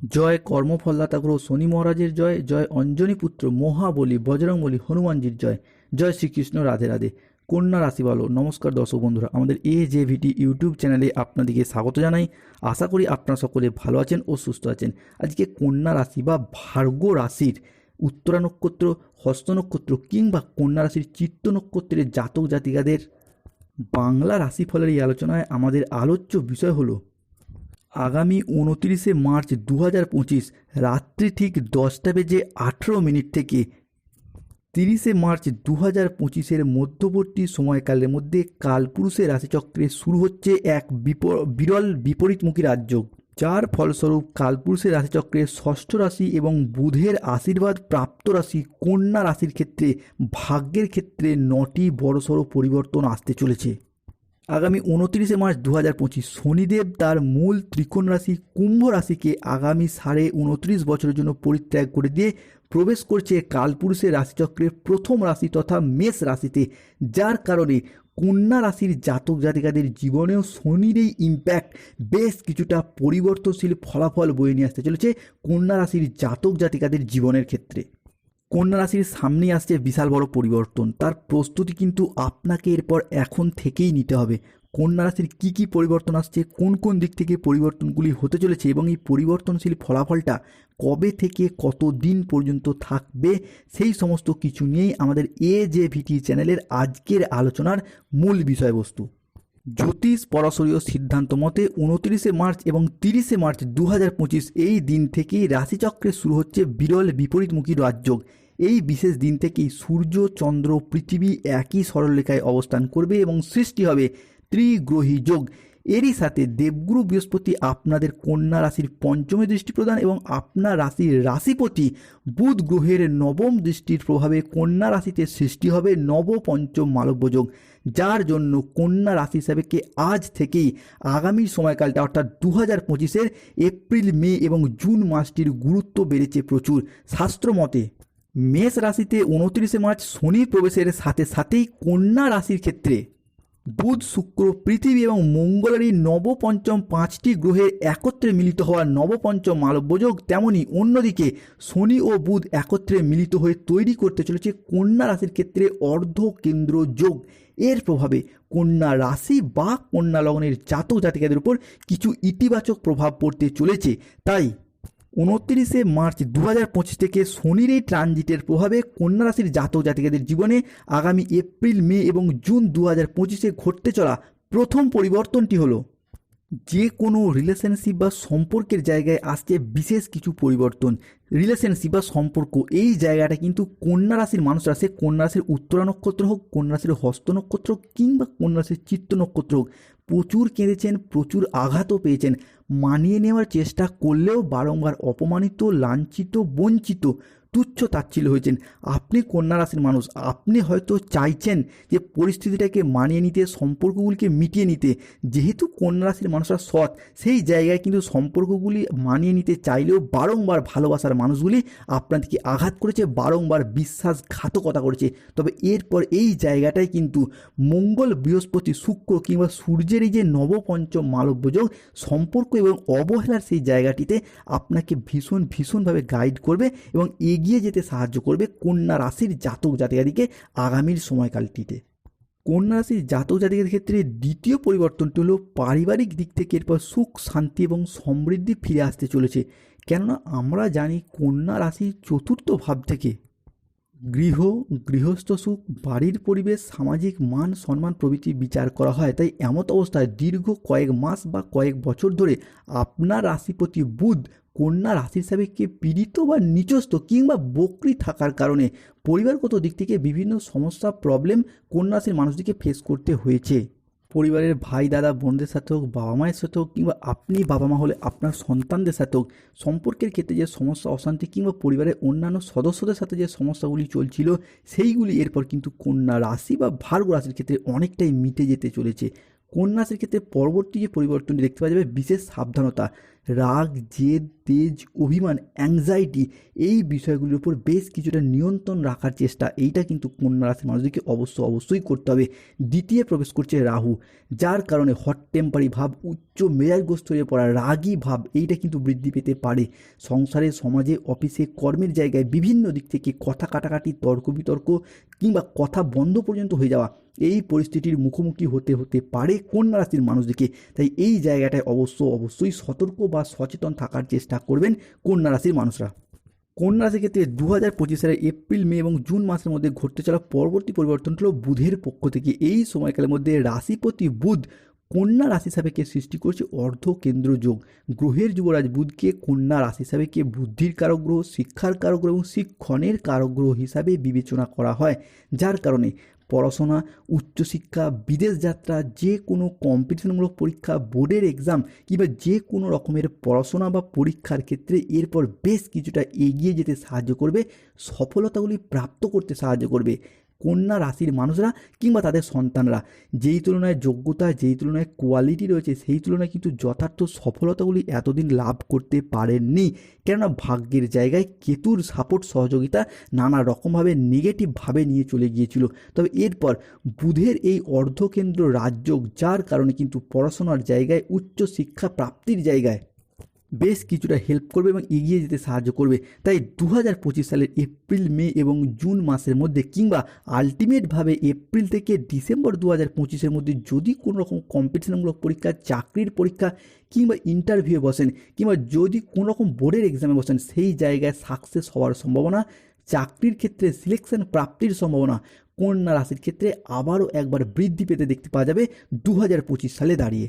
জয় কর্মফলদাতা গ্রহ শনি মহারাজের জয় জয় অঞ্জনী পুত্র মহাবলী বজরংবলী হনুমানজির জয় জয় শ্রীকৃষ্ণ রাধে রাধে। কন্যা রাশি বলো নমস্কার দর্শক বন্ধুরা, আমাদের এ জে ভিটি ইউটিউব চ্যানেলে আপনাদেরকে স্বাগত জানাই। আশা করি আপনারা সকলে ভালো আছেন ও সুস্থ আছেন। আজকে কন্যা রাশি বা ভার্গ রাশির উত্তরা নক্ষত্র, হস্ত নক্ষত্র কিংবা কন্যা রাশির চিত্ত নক্ষত্রের জাতক জাতিকাদের বাংলা রাশিফলের এই আলোচনায় আমাদের আলোচ্য বিষয় হলো আগামী উনত্রিশে মার্চ দু হাজার পঁচিশ রাত্রি ঠিক দশটা বেজে আঠেরো মিনিট থেকে তিরিশে মার্চ দু হাজার পঁচিশের মধ্যবর্তী সময়কালের মধ্যে কালপুরুষের রাশিচক্রে শুরু হচ্ছে এক বিপ বিরল বিপরীতমুখী রাজ্য। যার ফলস্বরূপ কালপুরুষের রাশিচক্রের ষষ্ঠ রাশি এবং বুধের আশীর্বাদ প্রাপ্ত রাশি কন্যা রাশির ক্ষেত্রে ভাগ্যের ক্ষেত্রে নটি বড়সড় পরিবর্তন আসতে চলেছে। আগামী উনত্রিশে মার্চ দু হাজার পঁচিশ শনিদেব তার মূল ত্রিকোণ রাশি কুম্ভ রাশিকে আগামী সাড়ে উনত্রিশ বছরের জন্য পরিত্যাগ করে দিয়ে প্রবেশ করছে কালপুরুষের রাশিচক্রের প্রথম রাশি তথা মেষ রাশিতে, যার কারণে কন্যা রাশির জাতক জাতিকাদের জীবনেও শনির এই ইম্প্যাক্ট বেশ কিছুটা পরিবর্তনশীল ফলাফল বয়ে নিয়ে আসতে চলেছে কন্যা রাশির জাতক জাতিকাদের জীবনের ক্ষেত্রে। কন্যা রাশির সামনে আসছে বিশাল বড় পরিবর্তন। তার প্রস্তুতি কিন্তু আপনাকে এরপর এখন থেকেই নিতে হবে। কন্যা রাশির কী কী পরিবর্তন আসছে, কোন কোন দিক থেকে পরিবর্তনগুলি হতে চলেছে এবং এই পরিবর্তনশীল ফলাফলটা কবে থেকে কত দিন পর্যন্ত থাকবে, সেই সমস্ত কিছু নিয়েই আমাদের এ জে ভিটি চ্যানেলের আজকের আলোচনার মূল বিষয়বস্তু। জ্যোতিষ পরাশরীয় সিদ্ধান্ত মতে উনত্রিশে মার্চ এবং তিরিশে মার্চ দু হাজার পঁচিশ এই দিন থেকেই রাশিচক্রে শুরু হচ্ছে বিরল বিপরীতমুখী রাজযোগ। এই বিশেষ দিন থেকেই সূর্য, চন্দ্র, পৃথিবী একই সরলরেখায় অবস্থান করবে এবং সৃষ্টি হবে ত্রিগ্রহী যোগ। এরই সাথে দেবগুরু বৃহস্পতি আপনাদের কন্যা রাশির পঞ্চমে দৃষ্টি প্রদান এবং আপনার রাশির রাশিপতি বুধ গ্রহের নবম দৃষ্টির প্রভাবে কন্যা রাশিতে সৃষ্টি হবে নব পঞ্চম মালব্য যোগ। যার জন্য কন্যা রাশি হিসাবে কে আজ থেকেই আগামী সময়কালটা অর্থাৎ দু হাজার পঁচিশের এপ্রিল, মে এবং জুন মাসটির গুরুত্ব বেড়েছে প্রচুর। শাস্ত্রমতে মেষ রাশিতে উনত্রিশে মার্চ শনি প্রবেশের সাথে সাথেই কন্যা রাশির ক্ষেত্রে বুধ, শুক্র, পৃথিবী এবং মঙ্গলের এই নবপঞ্চম পাঁচটি গ্রহের একত্রে মিলিত হওয়া নবপঞ্চম মালব্যযোগ তেমনি অন্যদিকে শনি ও বুধ একত্রে মিলিত হয়ে তৈরি করতে চলেছে কন্যা রাশির ক্ষেত্রে অর্ধ কেন্দ্র যোগ। এর প্রভাবে কন্যা রাশি বা কন্যা লগ্নের জাতক জাতিকাদের উপর কিছু ইতিবাচক প্রভাব পড়তে চলেছে। তাই উনত্রিশে মার্চ দু হাজার পঁচিশ থেকে শনির এই ট্রানজিটের প্রভাবে কন্যা রাশির জাতক জাতিকাদের জীবনে আগামী এপ্রিল, মে এবং জুন দু হাজার পঁচিশে ঘটতে চলা প্রথম পরিবর্তনটি হলো, যে কোনো রিলেশনশিপ বা সম্পর্কের জায়গায় আসছে বিশেষ কিছু পরিবর্তন। রিলেশনশিপ বা সম্পর্ক, এই জায়গাটা কিন্তু কন্যা রাশির মানুষরা, সে কন্যা রাশির উত্তরা নক্ষত্র হোক, কন্যা রাশির হস্ত নক্ষত্র হোক কিংবা কন্যা রাশির চিত্ত নক্ষত্র হোক প্রচুর কেঁদেছেন প্রচুর আঘাতও পেয়েছেন। মানিয়ে নেওয়ার চেষ্টা করলেও বারংবার অপমানিত লাঞ্ছিত বঞ্চিত তুচ্ছ তাচ্ছিল্য হয়েছেন। আপনি কন্যা রাশির মানুষ, আপনি হয়তো চাইছেন যে পরিস্থিতিটাকে মানিয়ে নিতে, সম্পর্কগুলিকে মিটিয়ে নিতে। যেহেতু কন্যা রাশির মানুষরা সৎ, সেই জায়গায় কিন্তু সম্পর্কগুলি মানিয়ে নিতে চাইলেও বারংবার ভালোবাসার মানুষগুলি আপনাদেরকে আঘাত করেছে, বারংবার বিশ্বাসঘাতকতা করেছে। তবে এরপর এই জায়গাটায় কিন্তু মঙ্গল, বৃহস্পতি, শুক্র কিংবা সূর্যের এই যে নবপঞ্চম মালব্যযোগ, সম্পর্ক এবং অবহেলার সেই জায়গাটিতে আপনাকে ভীষণ, ভীষণভাবে গাইড করবে এবং এগিয়ে যেতে সাহায্য করবে কন্যা রাশির জাতক জাতিকাদিকে আগামীর সময়কালটিতে। কন্যা রাশির জাতক জাতিকের ক্ষেত্রে দ্বিতীয় পরিবর্তনটি হলো পারিবারিক দিক থেকে এরপর সুখ, শান্তি এবং সমৃদ্ধি ফিরে আসতে চলেছে। কেননা আমরা জানি কন্যা রাশির চতুর্থ ভাব থেকে গৃহ, গৃহস্থ সুখ, বাড়ির পরিবেশ, সামাজিক মান, সম্মান প্রভৃতি বিচার করা হয়। তাই এমত অবস্থায় দীর্ঘ কয়েক মাস বা কয়েক বছর ধরে আপনার রাশিপতি বুধ কন্যা রাশি হিসাবে কে পীড়িত বা নিচস্থ কিংবা বকরি থাকার কারণে পরিবারগত দিক থেকে বিভিন্ন সমস্যা প্রবলেম কন্যা রাশির মানুষদেরকে ফেস করতে হয়েছে। পরিবারের ভাই, দাদা, বোনদের সাথে হোক, বাবা মায়ের সাথে হোক কিংবা আপনি বাবা মা হলে আপনার সন্তানদের সাথে হোক, সম্পর্কের ক্ষেত্রে যে সমস্যা, অশান্তি কিংবা পরিবারের অন্যান্য সদস্যদের সাথে যে সমস্যাগুলি চলছিল, সেইগুলি এরপর কিন্তু কন্যা রাশি বা ভার্গ রাশির ক্ষেত্রে অনেকটাই মিটে যেতে চলেছে। কন্যা রাশির ক্ষেত্রে পরবর্তী যে পরিবর্তনটি দেখতে পাওয়া যাবে, বিশেষ সাবধানতা, রাগ, জেদ তেজ, অভিমান অ্যাংজাইটি এই বিষয়গুলির উপর বেশ কিছুটা নিয়ন্ত্রণ রাখার চেষ্টা। এইটা কিন্তু কন্যা রাশির মানুষদেরকে অবশ্য অবশ্যই করতে হবে। দ্বিতীয় প্রবেশ করছে রাহু, যার কারণে হট টেম্পারি ভাব, উচ্চ মেজাজগ্রস্ত হয়ে পড়া, রাগী ভাব, এইটা কিন্তু বৃদ্ধি পেতে পারে। সংসারে, সমাজে, অফিসে, কর্মের জায়গায় বিভিন্ন দিক থেকে কথা কাটাকাটি, তর্ক বিতর্ক কিংবা কথা বন্ধ পর্যন্ত হয়ে যাওয়া, এই পরিস্থিতির মুখোমুখি হতে হতে পারে কন্যা রাশির মানুষদেরকে। তাই এই জায়গাটায় অবশ্য অবশ্যই সতর্ক বা সচেতন থাকার চেষ্টা করবেন কন্যা রাশির মানুষরা। কন্যা রাশির ক্ষেত্রে দু হাজার পঁচিশ সালের এপ্রিল, মে এবং জুন মাসের মধ্যে ঘটতে চলা পরবর্তী পরিবর্তন হলো বুধের পক্ষ থেকে। এই সময়কালের মধ্যে রাশিপতি বুধ কন্যা রাশি সাপেক্ষে সৃষ্টি করছে অর্ধ কেন্দ্র যোগ। গ্রহের যুবরাজ বুধকে কন্যা রাশি সাপেক্ষে বুদ্ধির কারক গ্রহ, শিক্ষার কারক গ্রহ এবং শিক্ষণের কারক গ্রহ হিসাবে বিবেচনা করা হয়। যার কারণে পড়াশোনা, উচ্চশিক্ষা, বিদেশ যাত্রা, যে কোনো কম্পিটিশনমূলক পরীক্ষা, বোর্ডের এক্সাম কিংবা যে কোনো রকমের পড়াশোনা বা পরীক্ষার ক্ষেত্রে এরপর বেশ কিছুটা এগিয়ে যেতে সাহায্য করবে, সফলতাগুলি প্রাপ্ত করতে সাহায্য করবে। কন্যা রাশির মানুষরা কিংবা তাদের সন্তানরা। যেই তুলনায় যোগ্যতা, যেই তুলনায় কোয়ালিটি রয়েছে, সেই তুলনায় কিন্তু যথার্থ সফলতাগুলি এতদিন লাভ করতে পারেননি। কেননা ভাগ্যের জায়গায় কেতুর সাপোর্ট সহযোগিতা নানা রকমভাবে নেগেটিভভাবে নিয়ে চলে গিয়েছিল। তবে এরপর বুধের এই অর্ধকেন্দ্র রাজযোগ, যার কারণে কিন্তু পড়াশোনার জায়গায় উচ্চ শিক্ষা প্রাপ্তির জায়গায় বেশ কিছুটা হেল্প করবে এবং এগিয়ে যেতে সাহায্য করবে। তাই দু হাজার পঁচিশ সালের এপ্রিল, মে এবং জুন মাসের মধ্যে কিংবা আলটিমেটভাবে এপ্রিল থেকে ডিসেম্বর দু হাজার পঁচিশের মধ্যে যদি কোনো রকম কম্পিটিশনমূলক পরীক্ষা, চাকরির পরীক্ষা কিংবা ইন্টারভিউ বসেন কিংবা যদি কোনো রকম বোর্ডের এক্সামে বসেন, সেই জায়গায় সাকসেস হওয়ার সম্ভাবনা, চাকরির ক্ষেত্রে সিলেকশন প্রাপ্তির সম্ভাবনা, কন্যা রাশির ক্ষেত্রে আবারও একবার বৃদ্ধি পেতে দেখতে পাওয়া যাবে দু হাজার পঁচিশ সালে দাঁড়িয়ে।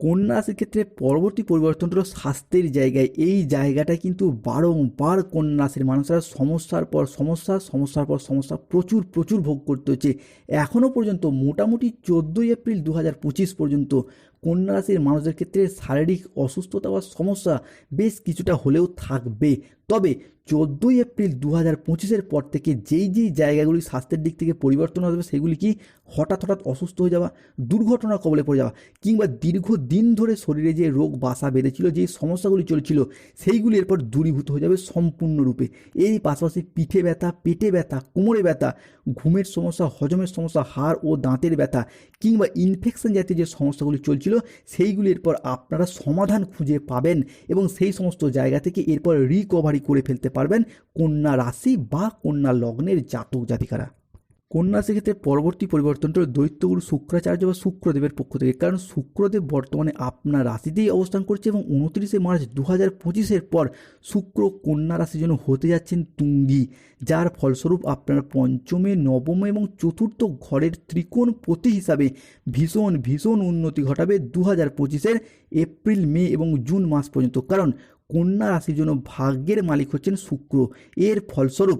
কন্যা রাশির ক্ষেত্রে পরবর্তী পরিবর্তন হলো স্বাস্থ্যের জায়গায়। এই জায়গাটা কিন্তু বারংবার কন্যা রাশির মানুষরা সমস্যার পর সমস্যা, সমস্যার পর সমস্যা প্রচুর প্রচুর ভোগ করতে হচ্ছে। এখনও পর্যন্ত মোটামুটি চোদ্দোই এপ্রিল দু হাজার পঁচিশ পর্যন্ত কন্যা রাশির মানুষদের ক্ষেত্রে শারীরিক অসুস্থতা বা সমস্যা বেশ কিছুটা হলেও থাকবে। তবে চোদ্দোই এপ্রিল দু হাজার পঁচিশের পর থেকে যেই যেই জায়গাগুলি স্বাস্থ্যের দিক থেকে পরিবর্তন আসবে, সেগুলি কি হঠাৎ হঠাৎ অসুস্থ হয়ে যাওয়া দুর্ঘটনার কবলে পড়ে যাওয়া কিংবা দীর্ঘ দিন ধরে শরীরে যে রোগ বাসা বেঁধেছিল, যে সমস্যাগুলি চলছিল, সেইগুলি এরপর দূরীভূত হয়ে যাবে সম্পূর্ণরূপে। এই পাশাপাশি পিঠে ব্যথা, পেটে ব্যথা, কোমরে ব্যথা, ঘুমের সমস্যা, হজমের সমস্যা, হাড় ও দাঁতের ব্যথা কিংবা ইনফেকশন জাতীয় যে সমস্যাগুলি চলছিল, সেইগুলি এরপর আপনারা সমাধান খুঁজে পাবেন এবং সেই সমস্ত জায়গা থেকে এরপর রিকভারি করে ফেলতে পারবেন কন্যা রাশি বা কন্যা লগ্নের জাতক জাতিকারা। কন্যা সেক্ষেত্রে পরবর্তী পরিবর্তনটা দৈত্যগুরু শুক্রাচার্য বা শুক্রদেবের পক্ষ থেকে, কারণ শুক্রদেব বর্তমানে আপনার রাশিতেই অবস্থান করছে এবং উনত্রিশে মার্চ দু হাজার পঁচিশের পর শুক্র কন্যা রাশির জন্য হতে যাচ্ছেন তুঙ্গি, যার ফলস্বরূপ আপনার পঞ্চমে, নবমে এবং চতুর্থ ঘরের ত্রিকোণপতি হিসাবে ভীষণ ভীষণ উন্নতি ঘটাবে দু হাজার পঁচিশের এপ্রিল, মে এবং জুন মাস পর্যন্ত। কারণ কন্যা রাশির জন্য ভাগ্যের মালিক হচ্ছেন শুক্র। এর ফলস্বরূপ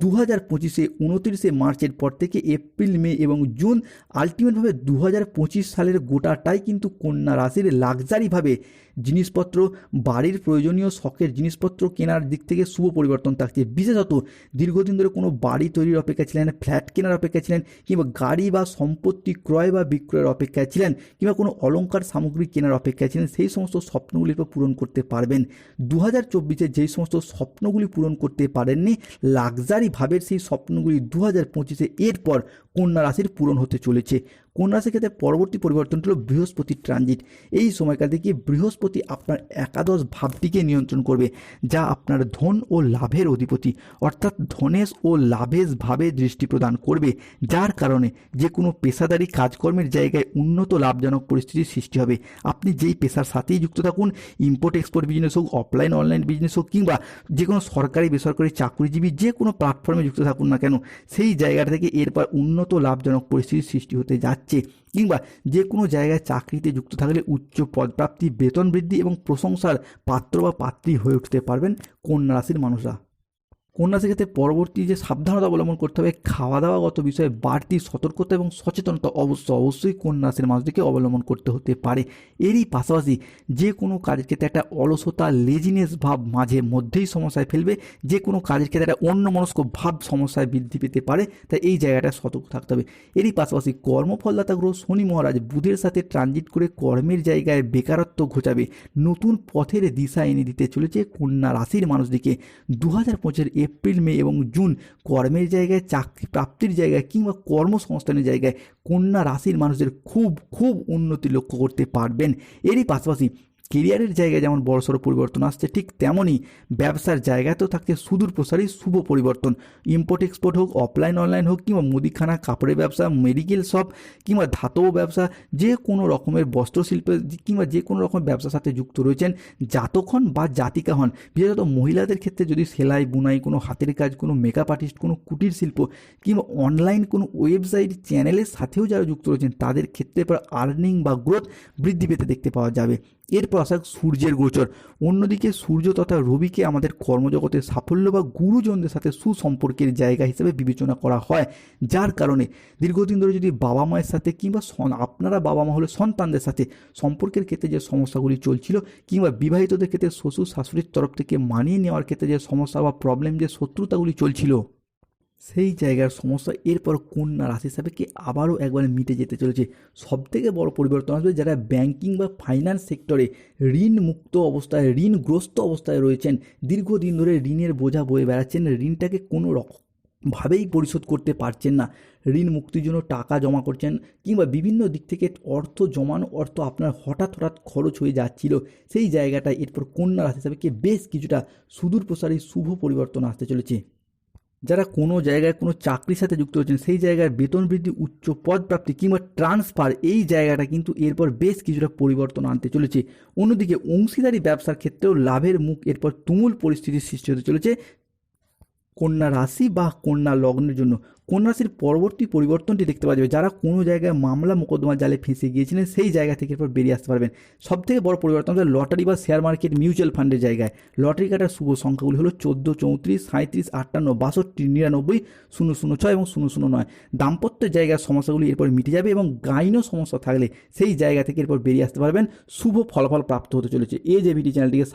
দু হাজার পঁচিশে উনত্রিশে মার্চের পর থেকে এপ্রিল, মে এবং জুন আলটিমেটভাবে দু হাজার পঁচিশ সালের গোটাটাই কিন্তু কন্যা রাশির লাক্সারিভাবে জিনিসপত্র, বাড়ির প্রয়োজনীয় শখের জিনিসপত্র কেনার দিক থেকে শুভ পরিবর্তন থাকছে বিশেষত দীর্ঘদিন ধরে কোনো বাড়ি তৈরির অপেক্ষা ছিলেন, ফ্ল্যাট কেনার অপেক্ষা ছিলেন, কিংবা গাড়ি বা সম্পত্তি ক্রয় বা বিক্রয়ের অপেক্ষায় ছিলেন, কিংবা কোনো অলঙ্কার সামগ্রী কেনার অপেক্ষায় ছিলেন, সেই সমস্ত স্বপ্নগুলি পূরণ করতে পারবেন। দু হাজার চব্বিশে যেই সমস্ত স্বপ্নগুলি পূরণ করতে পারেননি, লাক্সারি ভাবের সেই স্বপ্নগুলি দু হাজার পঁচিশে এরপর কন্যা রাশির পূরণ হতে চলেছে। কন্যা রাশির ক্ষেত্রে পরবর্তী পরিবর্তনটি হলো বৃহস্পতি ট্রানজিট এই সময়কাল থেকে বৃহস্পতি আপনার একাদশ ভাবটিকে নিয়ন্ত্রণ করবে, যা আপনার ধন ও লাভের অধিপতি। অর্থাৎ ধনেশ ও লাভেশ ভাবে দৃষ্টি প্রদান করবে, যার কারণে যে কোনো পেশাদারি কাজকর্মের জায়গায় উন্নত লাভজনক পরিস্থিতির সৃষ্টি হবে। আপনি যেই পেশার সাথেই যুক্ত থাকুন ইম্পোর্ট এক্সপোর্ট বিজনেস হোক অফলাইন অনলাইন বিজনেস হোক, কিংবা যে কোনো সরকারি, বেসরকারি চাকরিজীবী যে কোনো প্ল্যাটফর্মে যুক্ত থাকুন না কেন, সেই জায়গাটা থেকে এরপর উন্নত লাভজনক পরিস্থিতির সৃষ্টি হতে যাচ্ছে কিংবা যে কোনো জায়গায় চাকরিতে যুক্ত থাকলে উচ্চ পদপ্রাপ্তি, বেতন বৃদ্ধি এবং প্রশংসার পাত্র বা পাত্রী হয়ে উঠতে পারবেন কন্যা রাশির মানুষরা। কন্যাশ্রী ক্ষেত্রে পরবর্তী যে সাবধানতা অবলম্বন করতে হবে খাওয়া দাওয়াগত বিষয়ে বাড়তি সতর্কতা এবং সচেতনতা অবশ্য অবশ্যই কন্যাশ্রীর মানুষদেরকে অবলম্বন করতে হতে পারে। এরই পাশাপাশি যে কোনো কাজের ক্ষেত্রে একটা অলসতা লেজিনেস ভাব মাঝে মধ্যেই সমস্যায় ফেলবে। যে কোনো কাজের ক্ষেত্রে একটা অন্যমনস্ক ভাব সমস্যায় বৃদ্ধি পেতে পারে, তাই এই জায়গাটা সতর্ক থাকতে হবে। এরই পাশাপাশি কর্মফলদাতা গ্রহ শনি মহারাজ বুধের সাথে ট্রানজিট করে কর্মের জায়গায় বেকারত্ব ঘোচাবে। নতুন পথের দিশা এনে দিতে চলেছে কন্যা রাশির মানুষদিকে দু হাজার এপ্রিল, মে এবং জুন কর্মের জায়গায়, চাকরি প্রাপ্তির জায়গায় কিংবা কর্মসংস্থানের জায়গায় কন্যা রাশির মানুষদের খুব খুব উন্নতি লক্ষ্য করতে পারবেন। এরই পাশাপাশি কেরিয়ারের জায়গায় যেমন বড়সড় পরিবর্তন আসছে, ঠিক তেমনই ব্যবসার জায়গাতেও থাকছে সুদূর প্রসারী, শুভ পরিবর্তন। ইম্পোর্ট এক্সপোর্ট হোক অফলাইন অনলাইন হোক, কিংবা মুদিখানা, কাপড়ের ব্যবসা মেডিকেল শপ কিংবা ধাতব ব্যবসা, যে কোনো রকমের বস্ত্রশিল্পের কিংবা যে কোনো রকমের ব্যবসার সাথে যুক্ত রয়েছেন জাতক হন বা জাতিকা হন, বিশেষত মহিলাদের ক্ষেত্রে যদি সেলাই, বুনাই, কোনো হাতের কাজ, কোনো মেকআপ আর্টিস্ট কোনো কুটির শিল্প, কিংবা অনলাইন কোনো ওয়েবসাইট চ্যানেলের সাথেও যারা যুক্ত রয়েছেন, তাদের ক্ষেত্রে এবার আর্নিং বা গ্রোথ বৃদ্ধি পেতে দেখতে পাওয়া যাবে। এরপর আসা সূর্যের গোচর। অন্যদিকে সূর্য তথা রবিকে আমাদের কর্মজগতে সাফল্য বা গুরুজনদের সাথে সুসম্পর্কের জায়গা হিসেবে বিবেচনা করা হয়। যার কারণে দীর্ঘদিন ধরে যদি বাবা মায়ের সাথে কিংবা আপনারা বাবা মা হলে সন্তানদের সাথে সম্পর্কের ক্ষেত্রে যে সমস্যাগুলি চলছিল কিংবা বিবাহিতদের ক্ষেত্রে শ্বশুর শাশুড়ির তরফ থেকে মানিয়ে নেওয়ার ক্ষেত্রে যে সমস্যা বা প্রবলেম যে শত্রুতাগুলি চলছিল সেই জায়গার সমস্যা এরপর কন্যা রাশি সাপেক্ষে আবারও একবার মিটে যেতে চলেছে? সবথেকে বড় পরিবর্তন আসবে যারা ব্যাংকিং বা ফাইন্যান্স সেক্টরে ঋণ মুক্ত অবস্থায়, ঋণগ্রস্ত অবস্থায় রয়েছেন। দীর্ঘদিন ধরে ঋণের বোঝা বয়ে বেড়াচ্ছেন, ঋণটাকে কোনো রকম ভাবেই পরিশোধ করতে পারছেন না। ঋণ মুক্তির জন্য টাকা জমা করছেন কিংবা বিভিন্ন দিক থেকে অর্থ জমানো অর্থ আপনার হঠাৎ হঠাৎ খরচ হয়ে যাচ্ছিল, সেই জায়গাটায় এরপর কন্যা রাশি হিসাবে বেশ কিছুটা সুদূর প্রসারী শুভ পরিবর্তন আসতে চলেছে। যারা কোনো জায়গায় কোনো চাকরির সাথে যুক্ত হচ্ছেন সেই জায়গায় বেতন বৃদ্ধি, উচ্চ পদ প্রাপ্তি কিংবা ট্রান্সফার এই জায়গাটা কিন্তু এরপর বেশ কিছুটা পরিবর্তন আনতে চলেছে। অন্যদিকে অংশীদারি ব্যবসার ক্ষেত্রেও লাভের মুখ এরপর তুমুল পরিস্থিতির সৃষ্টি হতে চলেছে কন্যা রাশি বা কন্যা লগ্নের জন্য। কন্যা রাশির পরবর্তী পরিবর্তনটি দেখতে পাওয়া যাবে? যারা কোনো জায়গায় মামলা মোকদ্দমা জালে ফেঁসে গিয়েছিলেন, সেই জায়গা থেকে এরপর বেরিয়ে আসতে পারবেন। সব থেকে বড় পরিবর্তন হচ্ছে লটারি বা শেয়ার মার্কেট মিউচুয়াল ফান্ডের জায়গায়। লটারি কাটার শুভ সংখ্যাগুলি হলো চোদ্দ, চৌত্রিশ সাঁত্রিশ আটান্ন, বাষট্টি, নিরানব্বই, শূন্য শূন্য ছয় এবং শূন্য শূন্য নয়। দাম্পত্যের জায়গার সমস্যাগুলি এরপর মিটে যাবে এবং গাইনও সমস্যা থাকলে সেই জায়গা থেকে এরপর বেরিয়ে আসতে পারবেন। শুভ ফলাফল প্রাপ্ত হতে চলেছে। এই যে ভিডিও চ্যানেলটিকে